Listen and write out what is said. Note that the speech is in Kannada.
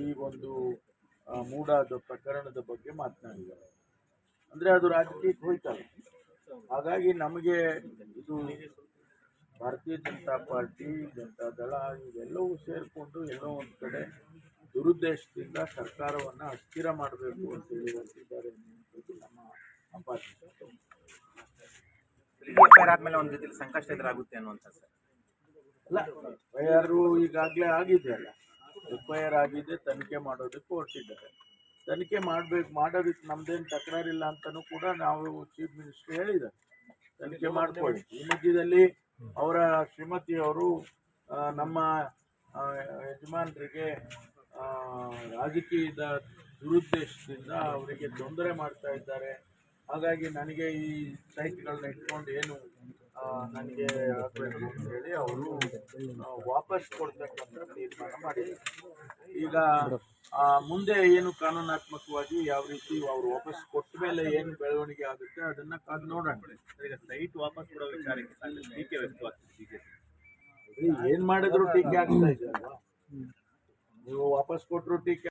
ಈ ಒಂದು ಮೂಡಾದ ಪ್ರಕರಣದ ಬಗ್ಗೆ ಮಾತನಾಡಿದ್ದಾರೆ. ಅಂದರೆ ಅದು ರಾಜಕೀಯಕ್ಕೆ ಹೋಯ್ತಲ್ಲ. ಹಾಗಾಗಿ ನಮಗೆ ಇದು ಭಾರತೀಯ ಜನತಾ ಪಾರ್ಟಿ ಜನತಾ ದಳ ಇವೆಲ್ಲವೂ ಸೇರಿಕೊಂಡು ಎಲ್ಲೋ ಒಂದು ಕಡೆ ದುರುದ್ದೇಶದಿಂದ ಸರ್ಕಾರವನ್ನು ಅಸ್ಥಿರ ಮಾಡಬೇಕು ಅಂತ ಹೇಳಿ ಹೊರಟಿದ್ದಾರೆ ಅನ್ನುವಂಥದ್ದು ನಮ್ಮ ಆದ್ಮೇಲೆ ಒಂದು ರೀತಿಯಲ್ಲಿ ಸಂಕಷ್ಟ ಎದುರಾಗುತ್ತೆ ಅನ್ನುವಂಥ ಸರ್. ಅಲ್ಲ ಎಫ್ ಐ ಆರ್ ಈಗಾಗಲೇ ಆಗಿದೆ ಅಲ್ಲ. ಎಫ್ ಐ ಆರ್ ಆಗಿದೆ ತನಿಖೆ ಮಾಡೋದಕ್ಕೆ ಹೊರಟಿದ್ದಾರೆ ತನಿಖೆ ಮಾಡಬೇಕು ಮಾಡೋದಕ್ಕೆ ನಮ್ದೇನು ತಕರಾರಿಲ್ಲ ಅಂತಲೂ ಕೂಡ ನಾವು ಚೀಫ್ ಮಿನಿಸ್ಟರ್ ಹೇಳಿದ್ದಾರೆ. ತನಿಖೆ ಮಾಡ್ಕೊಳ್ಳಿ. ಈ ಮಧ್ಯದಲ್ಲಿ ಅವರ ಶ್ರೀಮತಿಯವರು ಅವರು ನಮ್ಮ ಯಜಮಾನರಿಗೆ ರಾಜಕೀಯದ ದುರುದ್ದೇಶದಿಂದ ಅವರಿಗೆ ತೊಂದರೆ ಮಾಡ್ತಾ ಇದ್ದಾರೆ. ಹಾಗಾಗಿ ನನಗೆ ಈ ಸೈಟ್ಗಳನ್ನ ಇಟ್ಕೊಂಡು ಏನು ನನಗೆ ಆಗಬೇಕು ಅಂತ ಹೇಳಿ ಅವರು ವಾಪಸ್ ಕೊಡ್ತಕ್ಕಂಥ ತೀರ್ಮಾನ ಮಾಡಿ ಈಗ ಮುಂದೆ ಏನು ಕಾನೂನಾತ್ಮಕವಾಗಿ ಯಾವ ರೀತಿ ಅವರು ವಾಪಸ್ ಕೊಟ್ಟ ಮೇಲೆ ಏನು ಬೆಳವಣಿಗೆ ಆಗುತ್ತೆ ಅದನ್ನ ಕಾದು ನೋಡೋಣ. ಈಗ ಸೈಟ್ ವಾಪಸ್ ಕೊಡೋ ವಿಚಾರಕ್ಕೆ ಅಲ್ಲಿ ಟೀಕೆ ವ್ಯಕ್ತವಾಗ್ತದೆ ಏನ್ ಮಾಡಿದ್ರು ಟೀಕೆ ಆಗ್ತಾ ಇದೆ ಅಲ್ವಾ? ನೀವು ವಾಪಸ್ ಕೊಟ್ಟರು ಟೀಕೆ